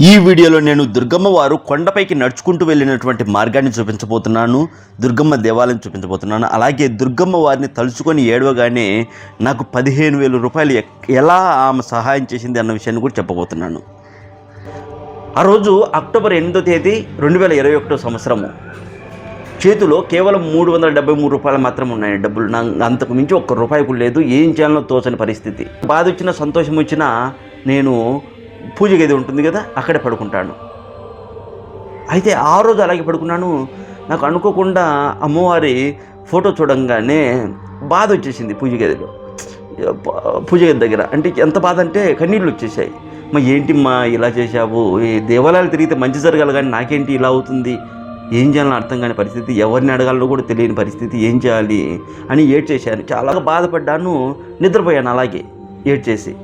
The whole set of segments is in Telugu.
ఈ వీడియోలో నేను దుర్గమ్మ వారు కొండపైకి నడుచుకుంటూ వెళ్ళినటువంటి మార్గాన్ని చూపించబోతున్నాను దుర్గమ్మ దేవాలయం చూపించబోతున్నాను అలాగే దుర్గమ్మ వారిని తలుచుకొని ఏడవగానే నాకు పదిహేను వేల రూపాయలు ఎక్- ఎలా ఆమె సహాయం చేసింది అన్న విషయాన్ని కూడా చెప్పబోతున్నాను. ఆ రోజు అక్టోబర్ ఎనిమిదో తేదీ రెండు వేల ఇరవై ఒకటో సంవత్సరము. చేతిలో కేవలం మూడు వందల డెబ్బై మూడు రూపాయలు మాత్రం ఉన్నాయి. డబ్బులు నా అంతకు మించి ఒక్క రూపాయి కూడా లేదు. ఏం చేయాలో తోచని పరిస్థితి. బాధ వచ్చినా సంతోషం వచ్చినా నేను పూజ గది ఉంటుంది కదా అక్కడే పడుకుంటాను అయితే ఆ రోజు అలాగే పడుకున్నాను. నాకు అనుకోకుండా అమ్మవారి ఫోటో చూడంగానే బాధ వచ్చేసింది పూజ గదిలో. పూజ గది దగ్గర. అంటే ఎంత బాధ అంటే కన్నీళ్ళు వచ్చేసాయి. మా ఏంటి మా ఇలా చేశావు? ఈ దేవాలయాలు తిరిగితే మంచి జరగాలి కానీ నాకేంటి ఇలా అవుతుంది? ఏం చేయాలని అర్థం కాని పరిస్థితి. ఎవరిని అడగాలో కూడా తెలియని పరిస్థితి. ఏం చేయాలి? అని ఏడ్ చేశాను చాలా బాధపడ్డాను. నిద్రపోయాను అలాగే ఏడ్ చేసి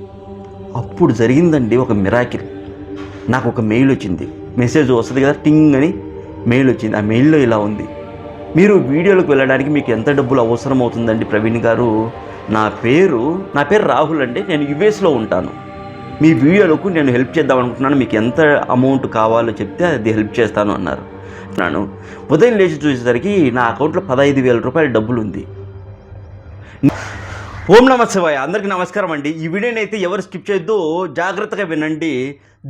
అప్పుడు జరిగిందండి ఒక మిరాకిల్. నాకు ఒక మెయిల్ వచ్చింది. మెసేజ్ వస్తుంది కదా టింగ్ అని మెయిల్ వచ్చింది. ఆ మెయిల్లో ఇలా ఉంది. మీరు వీడియోలకు వెళ్ళడానికి మీకు ఎంత డబ్బులు అవసరం అవుతుందండి ప్రవీణ్ గారు? నా పేరు నా పేరు రాహుల్ అండి. నేను యుఎస్లో ఉంటాను. మీ వీడియోలకు నేను హెల్ప్ చేద్దాం అనుకుంటున్నాను. మీకు ఎంత అమౌంట్ కావాలో చెప్తే అది హెల్ప్ చేస్తాను అన్నారు. నన్ను ఉదయం లేచి చూసేసరికి నా అకౌంట్లో పదహైదు వేల రూపాయల డబ్బులు ఉంది ఓం నమ శివాయ. అందరికీ నమస్కారం అండి. ఈ వీడియోని అయితే ఎవరు స్కిప్ చేయొద్దు జాగ్రత్తగా వినండి.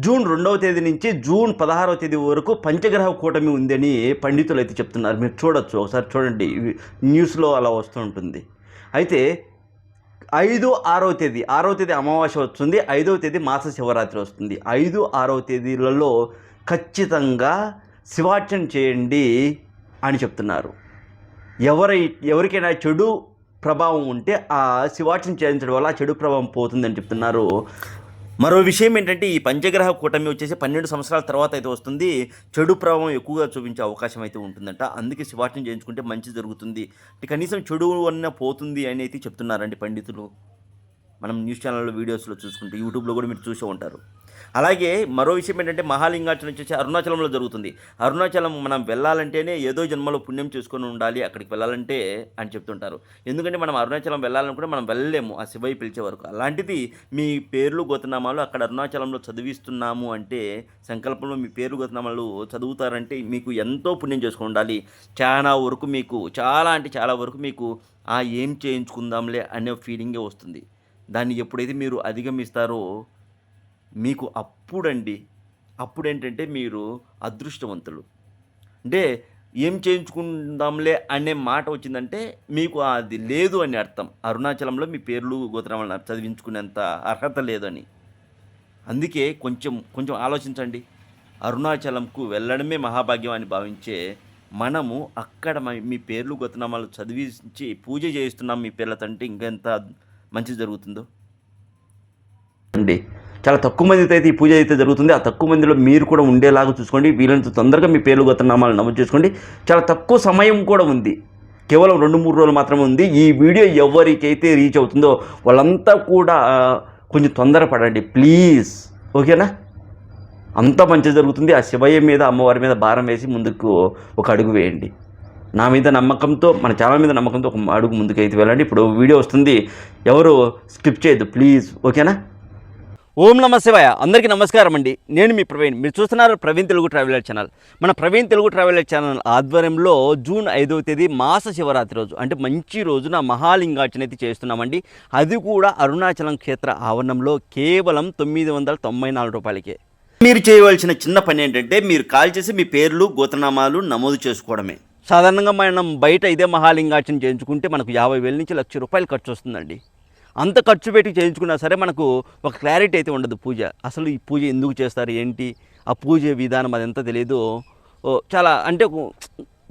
జూన్ రెండవ తేదీ నుంచి జూన్ పదహారవ తేదీ వరకు పంచగ్రహ కూటమి ఉందని పండితులు అయితే చెప్తున్నారు. మీరు చూడొచ్చు ఒకసారి చూడండి. న్యూస్లో అలా వస్తూ ఉంటుంది. అయితే ఐదు ఆరవ తేదీ ఆరవ తేదీ అమావాస్య వస్తుంది ఐదవ తేదీ మాస శివరాత్రి వస్తుంది. ఐదు ఆరవ తేదీలలో ఖచ్చితంగా శివార్చన చేయండి అని చెప్తున్నారు. ఎవరై ఎవరికైనా చెడు ప్రభావం ఉంటే ఆ శివార్చన చేయించడం వల్ల ఆ చెడు ప్రభావం పోతుందని చెప్తున్నారు. మరో విషయం ఏంటంటే ఈ పంచగ్రహ కూటమి వచ్చేసి పన్నెండు సంవత్సరాల తర్వాత అయితే వస్తుంది. చెడు ప్రభావం ఎక్కువగా చూపించే అవకాశం అయితే ఉంటుందంట. అందుకే శివార్చన చేయించుకుంటే మంచి జరుగుతుంది. కనీసం చెడు అన్న పోతుంది అని అయితే చెప్తున్నారండి పండితులు. మనం న్యూస్ ఛానల్లో వీడియోస్లో చూసుకుంటే యూట్యూబ్లో కూడా మీరు చూసే ఉంటారు. అలాగే మరో విషయం ఏంటంటే మహాలింగాచలం వచ్చేసి అరుణాచలంలో జరుగుతుంది. అరుణాచలం మనం వెళ్ళాలంటేనే ఏదో జన్మలో పుణ్యం చేసుకొని ఉండాలి అక్కడికి వెళ్ళాలంటే అని చెప్తుంటారు. ఎందుకంటే మనం అరుణాచలం వెళ్ళాలనుకుంటే మనం వెళ్ళలేము ఆ శివయ్య పిలిచే వరకు. అలాంటిది మీ పేర్లు గోతనామాలు అక్కడ అరుణాచలంలో చదివిస్తున్నాము అంటే సంకల్పంలో మీ పేర్లు గోతనామాలు చదువుతారంటే మీకు ఎంతో పుణ్యం చేసుకొని ఉండాలి. చాలా వరకు మీకు చాలా అంటే చాలా వరకు మీకు ఆ ఏం చేయించుకుందాంలే అనే ఫీలింగే వస్తుంది. దాన్ని ఎప్పుడైతే మీరు అధిగమిస్తారో మీకు అప్పుడండి. అప్పుడేంటంటే మీరు అదృష్టవంతులు. అంటే ఏం చేయించుకుందాంలే అనే మాట వచ్చిందంటే మీకు అది లేదు అని అర్థం. అరుణాచలంలో మీ పేర్లు గోత్రాలను చదివించుకునేంత అర్హత లేదని. అందుకే కొంచెం కొంచెం ఆలోచించండి. అరుణాచలంకు వెళ్ళడమే మహాభాగ్యం అని భావించే మనము అక్కడ మీ పేర్లు గోతనామాలు చదివించి పూజ చేయిస్తున్నాం మీ పిల్లతంటే ఇంకెంత మంచి జరుగుతుందో? అండి. చాలా తక్కువ మందితో అయితే ఈ పూజ అయితే జరుగుతుంది. ఆ తక్కువ మందిలో మీరు కూడా ఉండేలాగా చూసుకోండి. వీలంత తొందరగా మీ పేర్లు గోతనామాలు నమోదు చేసుకోండి. చాలా తక్కువ సమయం కూడా ఉంది. కేవలం రెండు మూడు రోజులు మాత్రమే ఉంది. ఈ వీడియో ఎవరికైతే రీచ్ అవుతుందో వాళ్ళంతా కూడా కొంచెం తొందరపడండి. ప్లీజ్ ఓకేనా? అంతా మంచి జరుగుతుంది. ఆ శివయ్య మీద అమ్మవారి మీద భారం వేసి ముందుకు ఒక అడుగు వేయండి. నా మీద నమ్మకంతో మన ఛానల్ మీద నమ్మకంతో ఒక అడుగు ముందుకు అయితే వెళ్ళండి. ఇప్పుడు వీడియో వస్తుంది. ఎవరు స్కిప్ చేయొద్దు ప్లీజ్ ఓకేనా? ఓం నమ శివాయ. అందరికీ నమస్కారం అండి. నేను మీ ప్రవీణ్. మీరు చూస్తున్నారు ప్రవీణ్ తెలుగు ట్రావెలర్ ఛానల్. మన ప్రవీణ్ తెలుగు ట్రావెలర్ ఛానల్ ఆధ్వర్యంలో జూన్ ఐదవ తేదీ మాస శివరాత్రి రోజు అంటే మంచి రోజున మహాలింగార్చన అయితే చేస్తున్నామండి. అది కూడా అరుణాచలం క్షేత్ర ఆవరణంలో కేవలం తొమ్మిది వందల తొంభై నాలుగు రూపాయలకే. మీరు చేయవలసిన చిన్న పని ఏంటంటే మీరు కాల్ చేసి మీ పేర్లు గోత్రనామాలు నమోదు చేసుకోవడమే. సాధారణంగా మనం బయట ఇదే మహాలింగార్చన చేయించుకుంటే మనకు యాభై వేల నుంచి లక్ష రూపాయలు ఖర్చు వస్తుందండి. అంత ఖర్చు పెట్టి చేయించుకున్నా సరే మనకు ఒక క్లారిటీ అయితే ఉండదు పూజ. అసలు ఈ పూజ ఎందుకు చేస్తారు? ఏంటి? ఆ పూజ విధానం అదంతా తెలియదు చాలా అంటే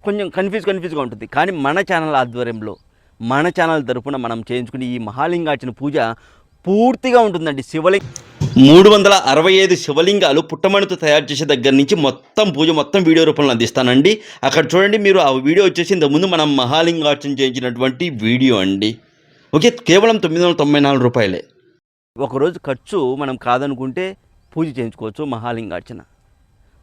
కొంచెం కన్ఫ్యూజ్ కన్ఫ్యూజ్గా ఉంటుంది. కానీ మన ఛానల్ ఆధ్వర్యంలో మన ఛానల్ తరఫున మనం చేయించుకునే ఈ మహాలింగార్చన పూజ పూర్తిగా ఉంటుందండి. శివలింగ మూడు వందల అరవై ఐదు శివలింగాలు పుట్టమణితో తయారు చేసే దగ్గర నుంచి మొత్తం పూజ మొత్తం వీడియో రూపంలో అందిస్తానండి. అక్కడ చూడండి మీరు ఆ వీడియో వచ్చేసి ఇంతకుముందు మనం మహాలింగార్చన చేయించినటువంటి వీడియో అండి. ఓకే కేవలం తొమ్మిది వందల తొంభై నాలుగు రూపాయలే. ఒకరోజు ఖర్చు మనం కాదనుకుంటే పూజ చేయించుకోవచ్చు మహాలింగార్చన.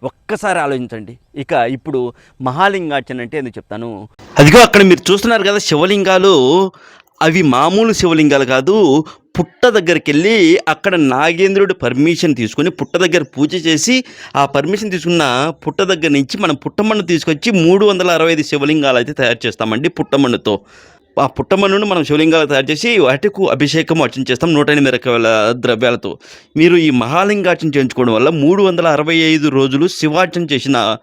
ఒక్కసారి ఆలోచించండి. ఇక ఇప్పుడు మహాలింగార్చన అంటే ఎందుకు చెప్తాను? అదిగో అక్కడ మీరు చూస్తున్నారు కదా శివలింగాలు. అవి మామూలు శివలింగాలు కాదు పుట్ట దగ్గరికి వెళ్ళి అక్కడ నాగేంద్రుడి పర్మిషన్ తీసుకొని పుట్ట దగ్గర పూజ చేసి ఆ పర్మిషన్ తీసుకున్న పుట్ట దగ్గర నుంచి మనం పుట్టమన్ను తీసుకొచ్చి మూడు వందల అరవై ఐదు శివలింగాలు అయితే తయారు చేస్తామండి పుట్టమన్నుతో. ఆ పుట్టమన్నును మనం శివలింగాలు తయారు చేసి వాటికు అభిషేకం అర్చన చేస్తాం నూట ఎనిమిది రకాల ద్రవ్యాలతో. మీరు ఈ మహాలింగార్చన చేయించుకోవడం వల్ల మూడు వందల అరవై ఐదు రోజులు శివార్చన చేసిన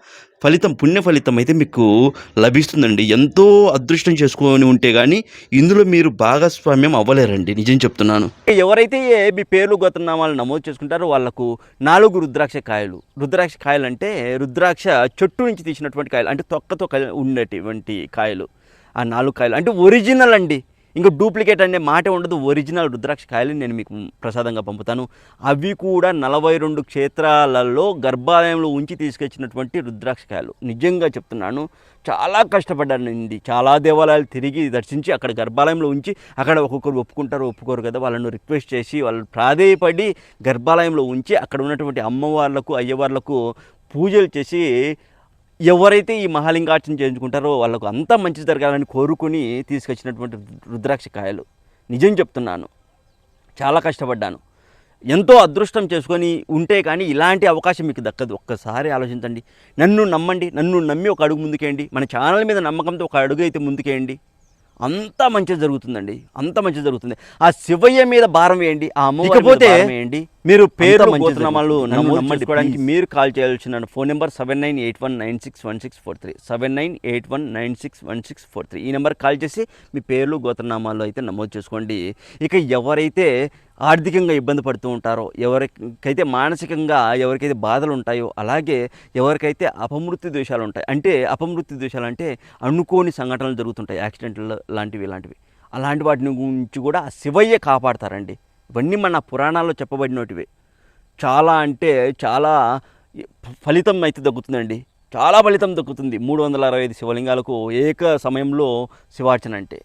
ఫలితం పుణ్య ఫలితం అయితే మీకు లభిస్తుందండి. ఎంతో అదృష్టం చేసుకొని ఉంటే కానీ ఇందులో మీరు భాగస్వామ్యం అవ్వలేరండి. నిజం చెప్తున్నాను. ఎవరైతే మీ పేర్లు గోత్రనామాలు నమోదు చేసుకుంటారో వాళ్ళకు నాలుగు రుద్రాక్ష కాయలు. రుద్రాక్ష కాయలు అంటే రుద్రాక్ష చెట్టు నుంచి తీసినటువంటి కాయలు అంటే తొక్కతో ఉండేటువంటి కాయలు. ఆ నాలుగు కాయలు. అంటే ఒరిజినల్ అండి. ఇంకా డూప్లికేట్ అనే మాట ఉండదు. ఒరిజినల్ రుద్రాక్ష కాయలు నేను మీకు ప్రసాదంగా పంపుతాను. అవి కూడా నలభై రెండు క్షేత్రాలలో గర్భాలయంలో ఉంచి తీసుకొచ్చినటువంటి రుద్రాక్ష కాయలు. నిజంగా చెప్తున్నాను చాలా కష్టపడ్డానండి. చాలా దేవాలయాలు తిరిగి దర్శించి అక్కడ గర్భాలయంలో ఉంచి అక్కడ ఒక్కొక్కరు ఒప్పుకుంటారు ఒప్పుకోరు కదా. వాళ్ళను రిక్వెస్ట్ చేసి వాళ్ళు ప్రాధేయపడి గర్భాలయంలో ఉంచి అక్కడ ఉన్నటువంటి అమ్మవార్లకు అయ్యవార్లకు పూజలు చేసి ఎవరైతే ఈ మహాలింగార్చన చేయించుకుంటారో వాళ్ళకు అంతా మంచి జరగాలని కోరుకుని తీసుకొచ్చినటువంటి రుద్రాక్ష కాయలు. నిజం చెప్తున్నాను. చాలా కష్టపడ్డాను. ఎంతో అదృష్టం చేసుకొని ఉంటే కానీ ఇలాంటి అవకాశం మీకు దక్కదు. ఒక్కసారి ఆలోచించండి. నన్ను నమ్మండి. నన్ను నమ్మి ఒక అడుగు ముందుకేయండి. మన ఛానల్ మీద నమ్మకంతో ఒక అడుగు అయితే ముందుకేయండి. అంతా మంచి జరుగుతుందండి. అంత మంచి జరుగుతుంది. ఆ శివయ్య మీద భారం వేయండి. ఆ అమ్మకపోతే వేయండి. మీరు పేరు గోత్రనామాలు నమోదు చేసుకోవడానికి మీరు కాల్ చేయాల్సిన phone number seven nine eight one nine six one six four three. Seven nine eight one nine six one six four three. ఈ నెంబర్ కాల్ చేసి మీ పేర్లు గోత్రనామాలు అయితే నమోదు చేసుకోండి. ఇక ఎవరైతే ఆర్థికంగా ఇబ్బంది పడుతూ ఉంటారో ఎవరికైతే మానసికంగా ఎవరికైతే బాధలు ఉంటాయో అలాగే ఎవరికైతే అపమృత్యు దోషాలు ఉంటాయి అంటే అపమృత్యు దోషాలు అంటే అనుకోని సంఘటనలు జరుగుతుంటాయి యాక్సిడెంట్లు లాంటివి ఇలాంటివి. అలాంటి వాటిని గురించి కూడా శివయ్య కాపాడతారండి. ఇవన్నీ మన పురాణాల్లో చెప్పబడినటివే. చాలా అంటే చాలా ఫలితం అయితే దక్కుతుందండి. చాలా ఫలితం దక్కుతుంది. మూడు వందల అరవై ఐదు శివలింగాలకు ఏక సమయంలో శివార్చన అంటే.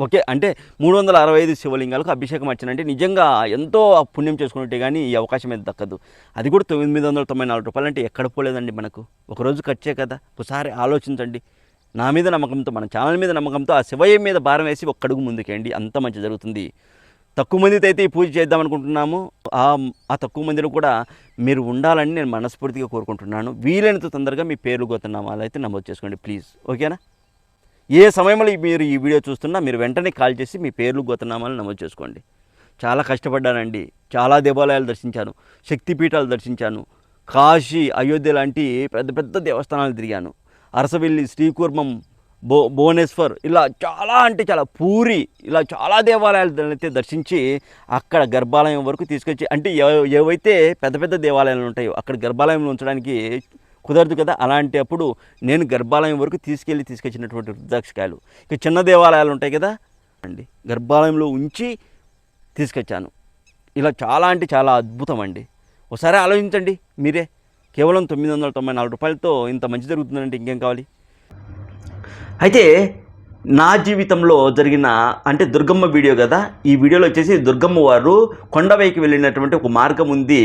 ఓకే అంటే మూడు వందల అరవై ఐదు శివలింగాలకు అభిషేకం అర్చన అంటే నిజంగా ఎంతో పుణ్యం చేసుకున్నట్టే కానీ ఈ అవకాశం అయితే దక్కదు. అది కూడా తొమ్మిది వందల తొంభై నాలుగు రూపాయలు అంటే ఎక్కడ పోలేదండి మనకు. ఒకరోజు ఖర్చే కదా. ఒకసారి ఆలోచించండి. నా మీద నమ్మకంతో మన ఛానల్ మీద నమ్మకంతో ఆ శివయ్య మీద భారం వేసి ఒక్కడుగు ముందుకేయండి. అంత మంచి జరుగుతుంది. తక్కువ మందితో అయితే ఈ పూజ చేద్దాం అనుకుంటున్నాము. ఆ తక్కువ మందిలో కూడా మీరు ఉండాలని నేను మనస్ఫూర్తిగా కోరుకుంటున్నాను. వీలైనంత తొందరగా మీ పేర్లు గోతున్నామాలు అయితే నమోదు చేసుకోండి ప్లీజ్. ఓకేనా? ఏ సమయంలో మీరు ఈ వీడియో చూస్తున్నా మీరు వెంటనే కాల్ చేసి మీ పేర్లు గోతనామాలు నమోదు చేసుకోండి. చాలా కష్టపడ్డానండి. చాలా దేవాలయాలు దర్శించాను. శక్తిపీఠాలు దర్శించాను. కాశీ అయోధ్య లాంటి పెద్ద పెద్ద దేవస్థానాలు తిరిగాను. అరసవెల్లి శ్రీకూర్మం భో భువనేశ్వర్ ఇలా చాలా అంటే చాలా పూరి ఇలా చాలా దేవాలయాలు అయితే దర్శించి అక్కడ గర్భాలయం వరకు తీసుకొచ్చి అంటే ఏ- ఏవైతే పెద్ద పెద్ద దేవాలయాలు ఉంటాయో అక్కడ గర్భాలయంలో ఉంచడానికి కుదరదు కదా. అలాంటి అప్పుడు నేను గర్భాలయం వరకు తీసుకెళ్ళి తీసుకొచ్చినటువంటి రుద్రాక్షకాయలు ఇక చిన్న దేవాలయాలు ఉంటాయి కదా. అండి గర్భాలయంలో ఉంచి తీసుకొచ్చాను. ఇలా చాలా అంటే చాలా అద్భుతం అండి ఒకసారి ఆలోచించండి మీరే. కేవలం తొమ్మిది వందల తొంభై నాలుగు రూపాయలతో ఇంత మంచి జరుగుతుందంటే ఇంకేం కావాలి? అయితే నా జీవితంలో జరిగిన అంటే దుర్గమ్మ వీడియో కదా ఈ వీడియోలో వచ్చేసి దుర్గమ్మ వారు కొండపైకి వెళ్ళినటువంటి ఒక మార్గం ఉంది.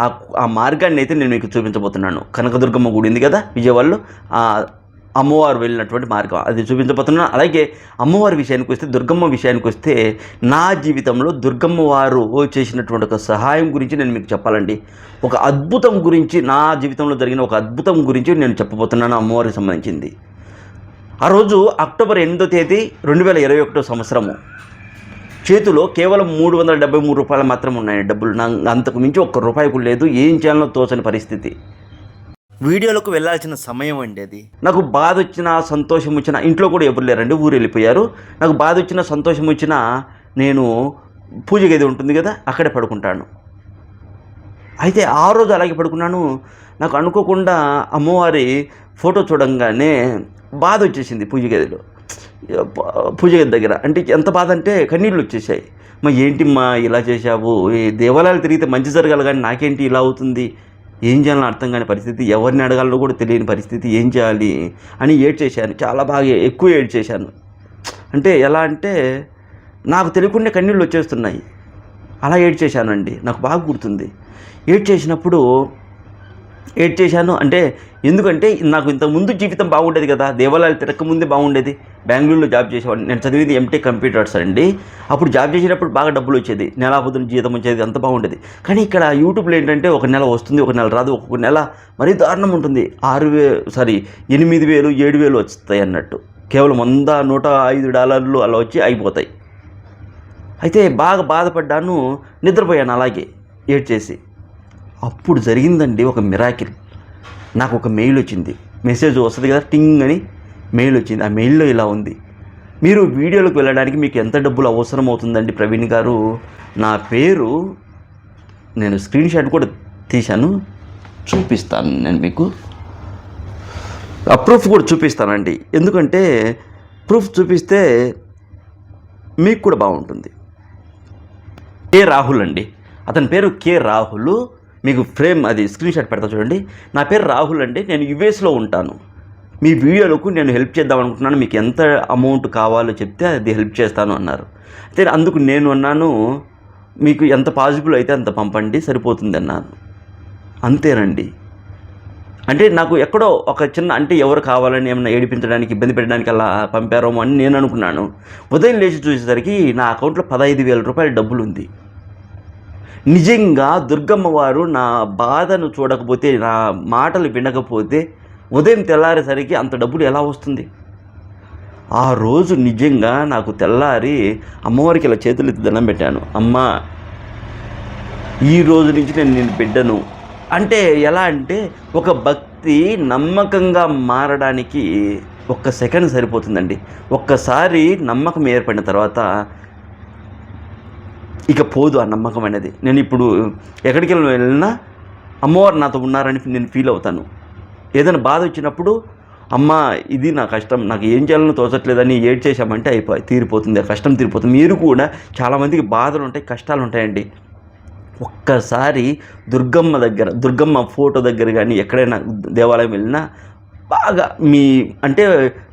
ఆ ఆ మార్గాన్ని అయితే నేను మీకు చూపించబోతున్నాను. కనకదుర్గమ్మ గుడి ఉంది కదా విజయవాడలో. ఆ అమ్మవారు వెళ్ళినటువంటి మార్గం అది చూపించబోతున్నాను. అలాగే అమ్మవారి విషయానికి వస్తే దుర్గమ్మ విషయానికి వస్తే నా జీవితంలో దుర్గమ్మ వారు చేసినటువంటి ఒక సహాయం గురించి నేను మీకు చెప్పాలండి. ఒక అద్భుతం గురించి నా జీవితంలో జరిగిన ఒక అద్భుతం గురించి నేను చెప్పబోతున్నాను అమ్మవారికి సంబంధించింది. ఆ రోజు అక్టోబర్ ఎనిమిదో తేదీ రెండు వేల ఇరవై ఒకటో సంవత్సరము. చేతిలో కేవలం మూడు వందల డెబ్బై మూడు రూపాయలు మాత్రం ఉన్నాయి. డబ్బులు నా అంతకు మించి ఒక్క రూపాయి కూడా లేదు. ఏం చేయాలో తోచని పరిస్థితి. వీడియోలకు వెళ్ళాల్సిన సమయం అండి అది నాకు బాధ వచ్చినా సంతోషం వచ్చినా ఇంట్లో కూడా ఎవరు లేరండి. ఊరు వెళ్ళిపోయారు. నాకు బాధ వచ్చినా సంతోషం వచ్చినా నేను పూజ గది ఉంటుంది కదా అక్కడే పడుకుంటాను. అయితే ఆ రోజు అలాగే పడుకున్నాను. నాకు అనుకోకుండా అమ్మవారి ఫోటో చూడంగానే బాధ వచ్చేసింది పూజ గదిలో. పూజ గది దగ్గర. అంటే ఎంత బాధ అంటే కన్నీళ్ళు వచ్చేసాయి మా ఏంటి మా ఇలా చేశావు? ఈ దేవాలయాలు తిరిగితే మంచి జరగాలి కానీ నాకేంటి ఇలా అవుతుంది? ఏం చేయాలని అర్థం కాని పరిస్థితి. ఎవరిని అడగాలో కూడా తెలియని పరిస్థితి. ఏం చేయాలి? అని ఏడ్ చేశాను చాలా బాగా ఎక్కువ ఏడ్ చేశాను అంటే ఎలా అంటే నాకు తెలియకుండా కన్నీళ్ళు వచ్చేస్తున్నాయి అలా ఏడ్ చేశానండి నాకు బాగా గుర్తుంది. ఏడ్ చేసినప్పుడు ఏడ్ చేశాను? అంటే ఎందుకంటే నాకు ఇంతకుముందు ముందు జీవితం బాగుండేది కదా దేవాలయాలు తిరగకముందే బాగుండేది. బెంగళూరులో జాబ్ చేసేవాడిని. నేను చదివింది ఎంటీ కంప్యూటర్స్ అండి. అప్పుడు జాబ్ చేసేటప్పుడు బాగా డబ్బులు వచ్చేది. నెల పొద్దున జీతం వచ్చేది అంత బాగుండేది. కానీ ఇక్కడ యూట్యూబ్లో ఏంటంటే ఒక నెల వస్తుంది ఒక నెల రాదు ఒక్కొక్క నెల మరీ దారుణం ఉంటుంది. ఆరు వే సారీ ఎనిమిది వేలు ఏడు వేలు వస్తాయి అన్నట్టు. కేవలం వంద నూట ఐదు డాలర్లు అలా వచ్చి అయిపోతాయి. అయితే బాగా బాధపడ్డాను నిద్రపోయాను అలాగే ఏడ్ చేసి. అప్పుడు జరిగిందండి ఒక మిరాకిల్ నాకు ఒక మెయిల్ వచ్చింది. మెసేజ్ వస్తుంది కదా టింగ్ అని మెయిల్ వచ్చింది. ఆ మెయిల్లో ఇలా ఉంది. మీరు వీడియోలకు వెళ్ళడానికి మీకు ఎంత డబ్బులు అవసరం అవుతుందండి ప్రవీణ్ గారు? నా పేరు నేను స్క్రీన్ షాట్ కూడా తీశాను. చూపిస్తాను నేను మీకు. ఆ ప్రూఫ్ కూడా చూపిస్తానండి. ఎందుకంటే ప్రూఫ్ చూపిస్తే మీకు కూడా బాగుంటుంది. కే రాహుల్ అండి. అతని పేరు కే రాహుల్. మీకు ఫ్రేమ్ అది స్క్రీన్ షాట్ పెడతా చూడండి. నా పేరు రాహుల్ అండి నేను యుఎస్లో ఉంటాను. మీ వీడియోలకు నేను హెల్ప్ చేద్దాం అనుకుంటున్నాను మీకు ఎంత అమౌంట్ కావాలో చెప్తే అది హెల్ప్ చేస్తాను అన్నారు. అయితే అందుకు నేను అన్నాను మీకు ఎంత పాసిబుల్ అయితే అంత పంపండి సరిపోతుంది అన్నాను. అంతేనండి. అంటే నాకు ఎక్కడో ఒక చిన్న అంటే ఎవరు కావాలని ఏమైనా ఏడిపించడానికి ఇబ్బంది పెట్టడానికి అలా పంపారేమో అని నేను అనుకున్నాను. ఉదయం లేచి చూసేసరికి నా అకౌంట్లో పదహైదు వేల రూపాయల డబ్బులు ఉంది నిజంగా దుర్గమ్మ వారు నా బాధను చూడకపోతే నా మాటలు వినకపోతే ఉదయం తెల్లారేసరికి అంత డబ్బులు ఎలా వస్తుంది? ఆ రోజు నిజంగా నాకు తెల్లారి అమ్మవారికి ఇలా చేతులు ఎత్తి దండం పెట్టాను. అమ్మ ఈ రోజు నుంచి నేను నేను బిడ్డను. అంటే ఎలా అంటే ఒక భక్తి నమ్మకంగా మారడానికి ఒక్క సెకండ్ సరిపోతుందండి. ఒక్కసారి నమ్మకం ఏర్పడిన తర్వాత ఇక పోదు ఆ నమ్మకం అనేది. నేను ఇప్పుడు ఎక్కడికి వెళ్ళినా అమ్మవారు నాతో ఉన్నారని నేను ఫీల్ అవుతాను. ఏదైనా బాధ వచ్చినప్పుడు అమ్మ ఇది నా కష్టం నాకు ఏం చేయాలని తోచట్లేదని ఏడ్ చేశామంటే అయిపోయి తీరిపోతుంది ఆ కష్టం తీరిపోతుంది. మీరు కూడా చాలామందికి బాధలు ఉంటాయి కష్టాలు ఉంటాయండి. ఒక్కసారి దుర్గమ్మ దగ్గర దుర్గమ్మ ఫోటో దగ్గర కానీ ఎక్కడైనా దేవాలయం వెళ్ళినా బాగా మీ అంటే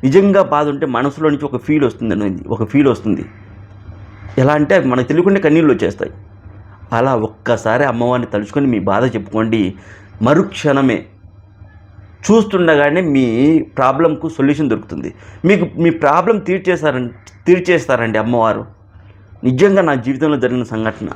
నిజంగా బాధ ఉంటే మనసులో నుంచి ఒక ఫీల్ వస్తుంది అనేది ఒక ఫీల్ వస్తుంది. ఎలా అంటే మనకు తెలియకుండా కన్నీళ్ళు వచ్చేస్తాయి. అలా ఒక్కసారి అమ్మవారిని తలుచుకొని మీ బాధ చెప్పుకోండి. మరుక్షణమే చూస్తుండగానే మీ ప్రాబ్లంకు సొల్యూషన్ దొరుకుతుంది. మీకు మీ ప్రాబ్లం తీర్చేస్తారండి తీర్చేస్తారండి అమ్మవారు. నిజంగా నా జీవితంలో జరిగిన సంఘటన.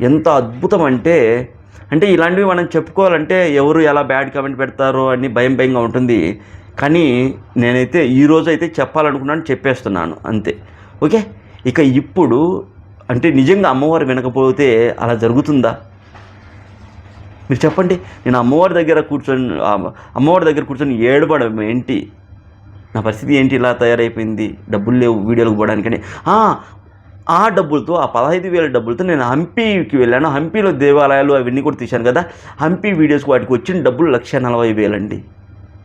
ఎంత అద్భుతం అంటే అంటే ఇలాంటివి మనం చెప్పుకోవాలంటే ఎవరు ఎలా బ్యాడ్ కామెంట్ పెడతారో అని భయం భయంగా ఉంటుంది. కానీ నేనైతే ఈరోజు అయితే చెప్పాలనుకున్నాను చెప్పేస్తున్నాను అంతే. ఓకే? ఇక ఇప్పుడు అంటే నిజంగా అమ్మవారు వినకపోతే అలా జరుగుతుందా? మీరు చెప్పండి. నేను అమ్మవారి దగ్గర కూర్చొని అమ్మవారి దగ్గర కూర్చొని ఏడబడం ఏంటి? నా పరిస్థితి ఏంటి? ఇలా తయారైపోయింది. డబ్బులు లేవు వీడియోలకు పోవడానికని. ఆ, ఆ డబ్బులతో ఆ పదహైదు వేల డబ్బులతో నేను హంపీకి వెళ్ళాను. హంపీలో దేవాలయాలు అవన్నీ కూడా తీశాను కదా. హంపీ వీడియోస్కి వాటికి వచ్చిన డబ్బులు లక్ష నలభై వేలండి.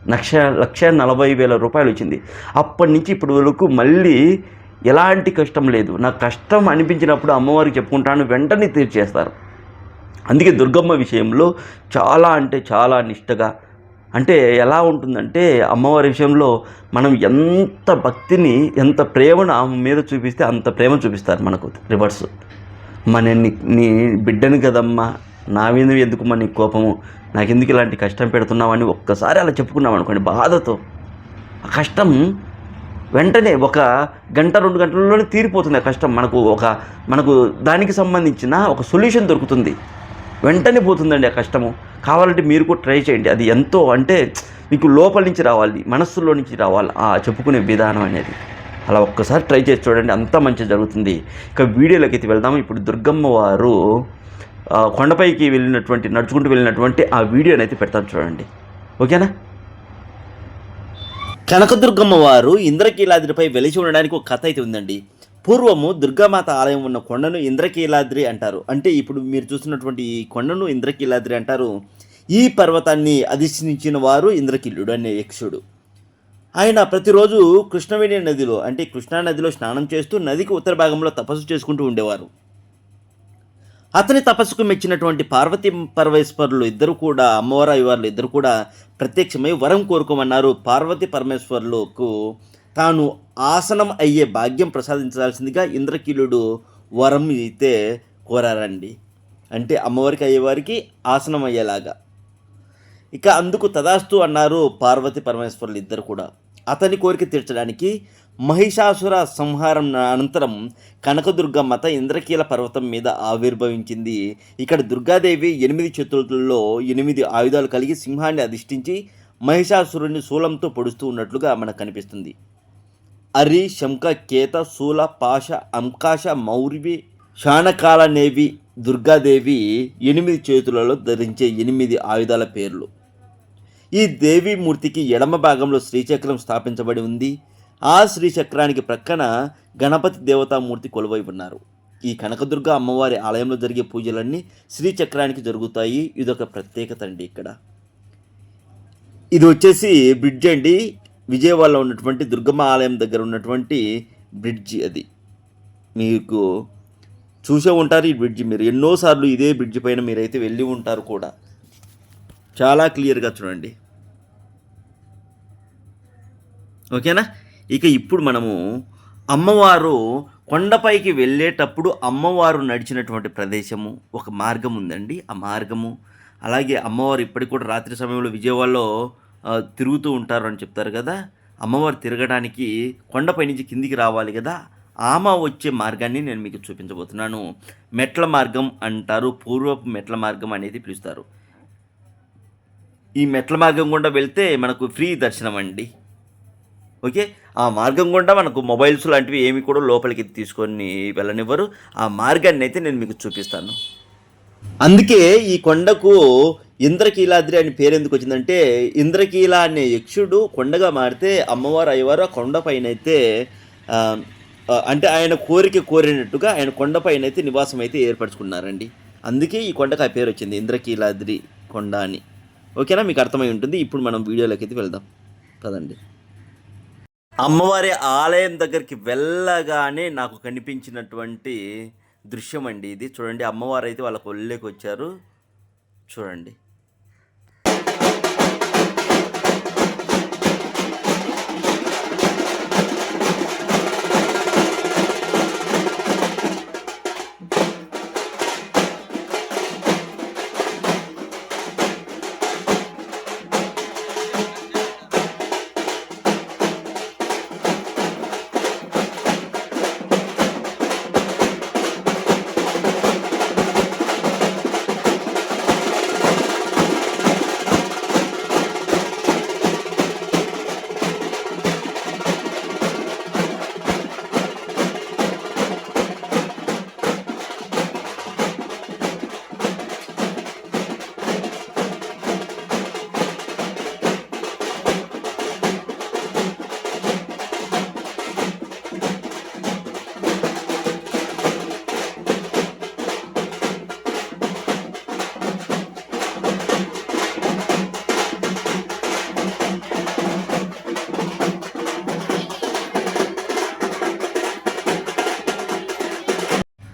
లక్ష లక్ష నలభై వేల రూపాయలు వచ్చింది. అప్పటి నుంచి ఇప్పటి వరకు మళ్ళీ ఎలాంటి కష్టం లేదు. నాకు కష్టం అనిపించినప్పుడు అమ్మవారికి చెప్పుకుంటాను వెంటనే తీర్చేస్తారు. అందుకే దుర్గమ్మ విషయంలో చాలా అంటే చాలా నిష్టగా అంటే ఎలా ఉంటుందంటే అమ్మవారి విషయంలో మనం ఎంత భక్తిని ఎంత ప్రేమను ఆమె మీద చూపిస్తే అంత ప్రేమ చూపిస్తారు మనకు రివర్స్. మన నీ నీ బిడ్డని కదమ్మా నా మీద ఎందుకు మన నీ కోపము? నాకెందుకు ఇలాంటి కష్టం పెడుతున్నావని ఒక్కసారి అలా చెప్పుకున్నాం అనుకోండి బాధతో. ఆ కష్టం వెంటనే ఒక గంట రెండు గంటల్లోనే తీరిపోతుంది ఆ కష్టం. మనకు ఒక మనకు దానికి సంబంధించిన ఒక సొల్యూషన్ దొరుకుతుంది. వెంటనే పోతుందండి ఆ కష్టము. కావాలంటే మీరు కూడా ట్రై చేయండి. అది ఎంతో అంటే మీకు లోపల నుంచి రావాలి మనస్సులో నుంచి రావాలి ఆ చెప్పుకునే విధానం అనేది. అలా ఒక్కసారి ట్రై చేసి చూడండి. అంత మంచి జరుగుతుంది. ఇక వీడియోలోకి అయితే వెళ్దాము ఇప్పుడు దుర్గమ్మ వారు కొండపైకి వెళ్ళినటువంటి నడుచుకుంటూ వెళ్ళినటువంటి ఆ వీడియోని అయితే పెడతాను చూడండి. ఓకేనా? కనకదుర్గమ్మ వారు ఇంద్రకీలాద్రిపై వెలిచి ఉండడానికి ఒక కథ అయితే ఉందండి. పూర్వము దుర్గామాత ఆలయం ఉన్న కొండను ఇంద్రకీలాద్రి అంటారు. అంటే ఇప్పుడు మీరు చూస్తున్నటువంటి ఈ కొండను ఇంద్రకీలాద్రి అంటారు. ఈ పర్వతాన్ని అధిష్ఠించిన వారు ఇంద్రకీలుడు అనే యక్షుడు. ఆయన ప్రతిరోజు కృష్ణవేణి నదిలో అంటే కృష్ణా నదిలో స్నానం చేస్తూ నదికి ఉత్తర భాగంలో తపస్సు చేసుకుంటూ ఉండేవారు. అతని తపస్సుకు మెచ్చినటువంటి పార్వతీ పరమేశ్వరులు ఇద్దరు కూడా అమ్మవారు అయ్యవార్లు ఇద్దరు కూడా ప్రత్యక్షమై వరం కోరుకోమన్నారు. పార్వతి పరమేశ్వరులకు తాను ఆసనం అయ్యే భాగ్యం ప్రసాదించాల్సిందిగా ఇంద్రకీలుడు వరం అయితే కోరారండి. అంటే అమ్మవారికి అయ్యేవారికి ఆసనం అయ్యేలాగా. ఇక అందుకు తదాస్తు అన్నారు పార్వతి పరమేశ్వరులు ఇద్దరు కూడా. అతని కోరిక తీర్చడానికి మహిషాసుర సంహారం అనంతరం కనకదుర్గమ్మత ఇంద్రకీల పర్వతం మీద ఆవిర్భవించింది. ఇక్కడ దుర్గాదేవి ఎనిమిది చేతులలో ఎనిమిది ఆయుధాలు కలిగి సింహాన్ని అధిష్ఠించి మహిషాసురుని శూలంతో పొడుస్తూ ఉన్నట్లుగా మనకు కనిపిస్తుంది. అరి శంఖ కేత శూల పాశ అంకాశ మౌర్వి శానకాలనేవి దుర్గాదేవి ఎనిమిది చేతులలో ధరించే ఎనిమిది ఆయుధాల పేర్లు. ఈ దేవీమూర్తికి ఎడమ భాగంలో శ్రీచక్రం స్థాపించబడి ఉంది. ఆ శ్రీచక్రానికి ప్రక్కన గణపతి దేవతామూర్తి కొలువై ఉన్నారు. ఈ కనకదుర్గ అమ్మవారి ఆలయంలో జరిగే పూజలన్నీ శ్రీచక్రానికి జరుగుతాయి. ఇదొక ప్రత్యేకత అండి ఇక్కడ. ఇది వచ్చేసి బ్రిడ్జ్ అండి. విజయవాడలో ఉన్నటువంటి దుర్గమ్మ ఆలయం దగ్గర ఉన్నటువంటి బ్రిడ్జి అది. మీకు చూసే ఉంటారు ఈ బ్రిడ్జి మీరు. ఎన్నోసార్లు ఇదే బ్రిడ్జి పైన మీరైతే వెళ్ళి ఉంటారు కూడా. చాలా క్లియర్గా చూడండి. ఓకేనా? ఇక ఇప్పుడు మనము అమ్మవారు కొండపైకి వెళ్ళేటప్పుడు అమ్మవారు నడిచినటువంటి ప్రదేశము ఒక మార్గం ఉందండి. ఆ మార్గము అలాగే అమ్మవారు ఇప్పటికి కూడా రాత్రి సమయంలో విజయవాడలో తిరుగుతూ ఉంటారు అని చెప్తారు కదా. అమ్మవారు తిరగడానికి కొండపై నుంచి కిందికి రావాలి కదా. ఆమె వచ్చే మార్గాన్ని నేను మీకు చూపించబోతున్నాను. మెట్ల మార్గం అంటారు పూర్వపు మెట్ల మార్గం అనేది పిలుస్తారు. ఈ మెట్ల మార్గం గుండా వెళ్తే మనకు ఫ్రీ దర్శనం అండి. ఓకే? ఆ మార్గం గుండా మనకు మొబైల్స్ లాంటివి ఏమి కూడా లోపలికి తీసుకొని వెళ్ళనివ్వరు. ఆ మార్గాన్ని అయితే నేను మీకు చూపిస్తాను. అందుకే ఈ కొండకు ఇంద్రకీలాద్రి అని పేరు ఎందుకు వచ్చిందంటే ఇంద్రకీల అనే యక్షుడు కొండగా మారితే అమ్మవారు అయ్యవారు ఆ కొండపైన అయితే అంటే ఆయన కోరిక కోరినట్టుగా ఆయన కొండపైన అయితే నివాసం అయితే ఏర్పరచుకున్నారండి. అందుకే ఈ కొండకు ఆ పేరు వచ్చింది ఇంద్రకీలాద్రి కొండ అని. ఓకేనా? మీకు అర్థమై ఉంటుంది. ఇప్పుడు మనం వీడియోలోకి అయితే వెళ్దాం. కదండి అమ్మవారి ఆలయం దగ్గరికి వెళ్ళగానే నాకు కనిపించినటువంటి దృశ్యం అండి ఇది. చూడండి అమ్మవారు అయితే వాళ్ళ కొల్లేకి వచ్చారు చూడండి.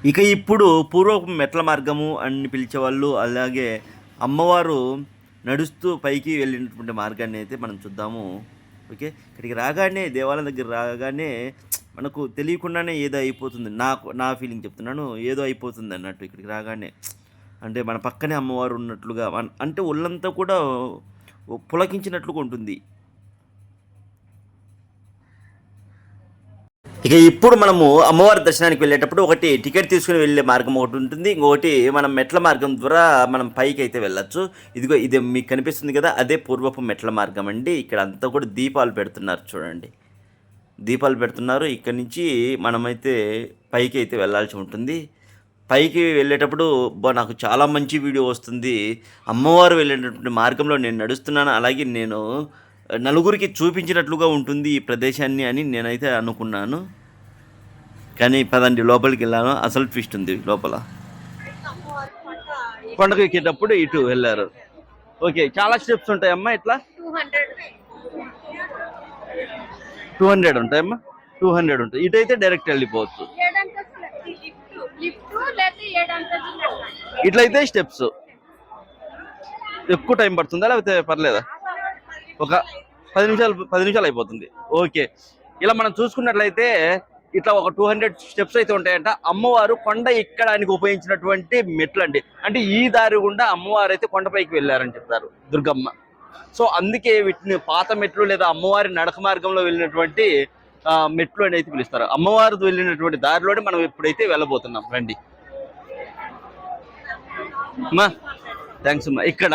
ఇక ఇప్పుడు పూర్వపు మెట్ల మార్గము అని పిలిచేవాళ్ళు అలాగే అమ్మవారు నడుస్తూ పైకి వెళ్ళినటువంటి మార్గాన్ని అయితే మనం చూద్దాము. ఓకే? ఇక్కడికి రాగానే దేవాలయం దగ్గర రాగానే మనకు తెలియకుండానే ఏదో అయిపోతుంది. నాకు నా ఫీలింగ్ చెప్తున్నాను ఏదో అయిపోతుంది అన్నట్టు ఇక్కడికి రాగానే. అంటే మన పక్కనే అమ్మవారు ఉన్నట్లుగా అంటే ఒళ్ళంతా కూడా పులకించినట్లుగా ఉంటుంది. ఇక ఇప్పుడు మనము అమ్మవారి దర్శనానికి వెళ్ళేటప్పుడు ఒకటి టికెట్ తీసుకుని వెళ్ళే మార్గం ఒకటి ఉంటుంది. ఇంకొకటి మనం మెట్ల మార్గం ద్వారా మనం పైకి అయితే వెళ్ళచ్చు. ఇదిగో ఇది మీకు కనిపిస్తుంది కదా అదే పూర్వపు మెట్ల మార్గం అండి. ఇక్కడ అంతా కూడా దీపాలు పెడుతున్నారు చూడండి. దీపాలు పెడుతున్నారు. ఇక్కడ నుంచి మనమైతే పైకి అయితే వెళ్ళాల్సి ఉంటుంది. పైకి వెళ్ళేటప్పుడు నాకు చాలా మంచి వీడియో వస్తుంది. అమ్మవారు వెళ్ళేటటువంటి మార్గంలో నేను నడుస్తున్నాను. అలాగే నేను నలుగురికి చూపించినట్లుగా ఉంటుంది ఈ ప్రదేశాన్ని అని నేనైతే అనుకున్నాను. కానీ పదండి లోపలికి వెళ్ళాను. అసలు ట్విస్ట్ ఉంది లోపల. పండుగ ఎక్కేటప్పుడు ఇటు వెళ్ళారు. ఓకే చాలా స్టెప్స్ ఉంటాయమ్మా ఇట్లా? టూ హండ్రెడ్ ఉంటాయమ్మా? టూ హండ్రెడ్ ఉంటాయి. ఇటు అయితే డైరెక్ట్ వెళ్ళిపోవచ్చు. ఇట్లయితే స్టెప్స్ ఎక్కువ టైం పడుతుందా లేకపోతే పర్లేదా? ఒక పది నిమిషాలు పది నిమిషాలు అయిపోతుంది. ఓకే. ఇలా మనం చూసుకున్నట్లయితే ఇట్లా ఒక టూ హండ్రెడ్ స్టెప్స్ అయితే ఉంటాయంట. అమ్మవారు కొండ ఎక్కడానికి ఉపయోగించినటువంటి మెట్లు అండి అంటే ఈ దారి గుండా అమ్మవారు అయితే కొండపైకి వెళ్ళారని చెప్తారు దుర్గమ్మ. సో అందుకే వీటిని పాత మెట్లు లేదా అమ్మవారి నడక మార్గంలో వెళ్ళినటువంటి మెట్లు అని అయితే పిలుస్తారు. అమ్మవారు వెళ్ళినటువంటి దారిలోనే మనం ఇప్పుడైతే వెళ్ళబోతున్నాం. రండి. అమ్మా థ్యాంక్స్ అమ్మా. ఇక్కడ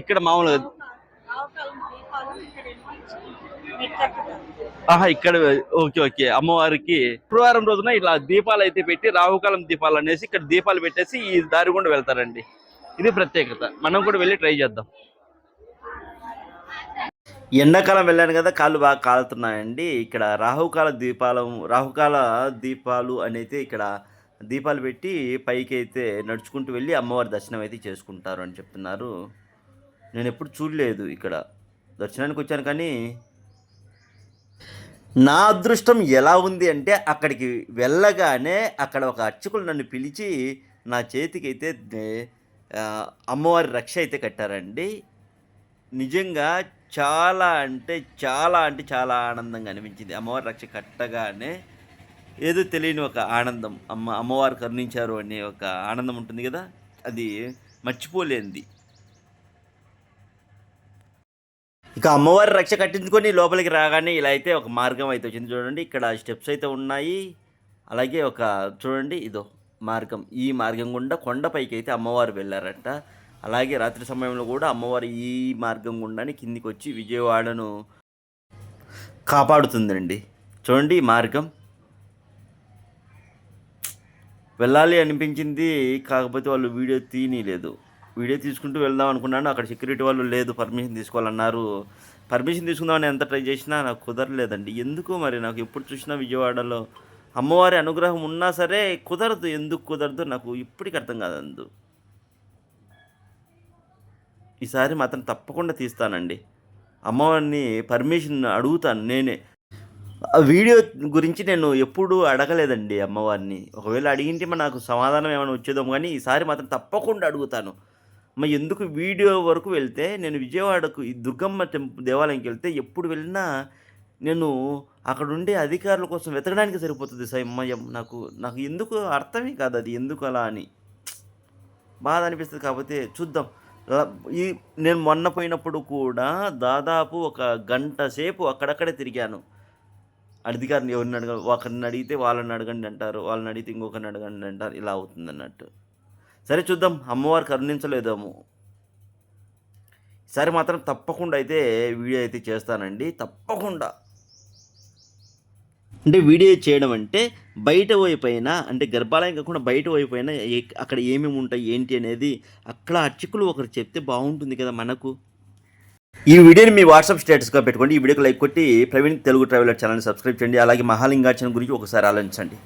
ఇక్కడ మామూలుగా ఆహా ఇక్కడ ఓకే ఓకే. అమ్మవారికి శుక్రవారం రోజున ఇలా దీపాలు అయితే పెట్టి రాహుకాలం దీపాలు అనేసి ఇక్కడ దీపాలు పెట్టేసి ఈ దారి గుండా వెళ్తారండి. ఇది ప్రత్యేకత. మనం కూడా వెళ్ళి ట్రై చేద్దాం. ఎండాకాలం వెళ్ళాను కదా కాళ్ళు బాగా కాలుతున్నాయండి. ఇక్కడ రాహుకాల దీపాలు రాహుకాల దీపాలు అనేది ఇక్కడ దీపాలు పెట్టి పైకి అయితే నడుచుకుంటూ వెళ్ళి అమ్మవారి దర్శనం అయితే చేసుకుంటారు అని చెప్తున్నారు. నేను ఎప్పుడు చూడలేదు ఇక్కడ. దర్శనానికి వచ్చాను కానీ నా అదృష్టం ఎలా ఉంది అంటే అక్కడికి వెళ్ళగానే అక్కడ ఒక అర్చకులు నన్ను పిలిచి నా చేతికి అయితే అమ్మవారి రక్ష అయితే కట్టారండి. నిజంగా చాలా అంటే చాలా అంటే చాలా ఆనందంగా అనిపించింది. అమ్మవారి రక్ష కట్టగానే ఏదో తెలియని ఒక ఆనందం. అమ్మ అమ్మవారు కరుణించారు అనే ఒక ఆనందం ఉంటుంది కదా? అది మర్చిపోలేనిది. ఇక అమ్మవారి రక్ష కట్టించుకొని లోపలికి రాగానే ఇలా అయితే ఒక మార్గం అయితే వచ్చింది. చూడండి ఇక్కడ స్టెప్స్ అయితే ఉన్నాయి. అలాగే ఒక చూడండి ఇదో మార్గం. ఈ మార్గం గుండా కొండపైకి అయితే అమ్మవారు వెళ్ళారట. అలాగే రాత్రి సమయంలో కూడా అమ్మవారు ఈ మార్గం గుండానే కిందికి వచ్చి విజయవాడను కాపాడుతుందండి. చూడండి ఈ మార్గం. వెళ్ళాలి అనిపించింది కాకపోతే వాళ్ళు వీడియో తీయలేదు వీడియో తీసుకుంటూ వెళ్దాం అనుకున్నాను. అక్కడ సెక్యూరిటీ వాళ్ళు లేదు పర్మిషన్ తీసుకోవాలన్నారు. పర్మిషన్ తీసుకుందామని ఎంత ట్రై చేసినా నాకు కుదరలేదండి. ఎందుకు మరి? నాకు ఎప్పుడు చూసినా విజయవాడలో అమ్మవారి అనుగ్రహం ఉన్నా సరే కుదరదు. ఎందుకు కుదరదు? నాకు ఇప్పటికి అర్థం కాదందు ఈసారి మాత్రం తప్పకుండా తీస్తానండి. అమ్మవారిని పర్మిషన్ అడుగుతాను నేనే. ఆ వీడియో గురించి నేను ఎప్పుడూ అడగలేదండి అమ్మవారిని. ఒకవేళ అడిగింటే నాకు సమాధానం ఏమైనా వచ్చేదో కానీ ఈసారి మాత్రం తప్పకుండా అడుగుతాను. మరి ఎందుకు వీడియో వరకు వెళ్తే నేను విజయవాడకు ఈ దుర్గమ్మ టెంపుల్ దేవాలయంకి వెళ్తే ఎప్పుడు వెళ్ళినా నేను అక్కడ ఉండే అధికారుల కోసం వెతకడానికి సరిపోతుంది సమ్మయం నాకు నాకు ఎందుకు అర్థమే కాదు అది ఎందుకు అలా అని. బాధ అనిపిస్తుంది కాకపోతే చూద్దాం. ఈ నేను మొన్న పోయినప్పుడు కూడా దాదాపు ఒక గంట సేపు అక్కడక్కడే తిరిగాను. అధికారిని ఎవరిని అడగ ఒకరిని అడిగితే వాళ్ళని అడగండి అంటారు వాళ్ళని అడిగితే ఇంకొకరిని అడగండి అంటారు ఇలా అవుతుంది అన్నట్టు సరే చూద్దాం అమ్మవారు కరుణించలేదేమో. ఈసారి మాత్రం తప్పకుండా అయితే వీడియో అయితే చేస్తానండి తప్పకుండా. అంటే వీడియో చేయడం అంటే బయట వైపు అయినా అంటే గర్భాలయం కాకుండా బయట వైపు అయినా ఏ- అక్కడ ఏమేమి ఉంటాయి ఏంటి అనేది అక్కడ అర్చకులు ఒకరు చెప్తే బాగుంటుంది కదా మనకు. ఈ వీడియోని మీ వాట్సాప్ స్టేటస్గా పెట్టుకోండి ఈ వీడియోకి లైక్ కొట్టి Praveen Telugu traveller channel subscribe చేయండి అలాగే మహాలింగార్చన గురించి ఒకసారి ఆలోచించండి.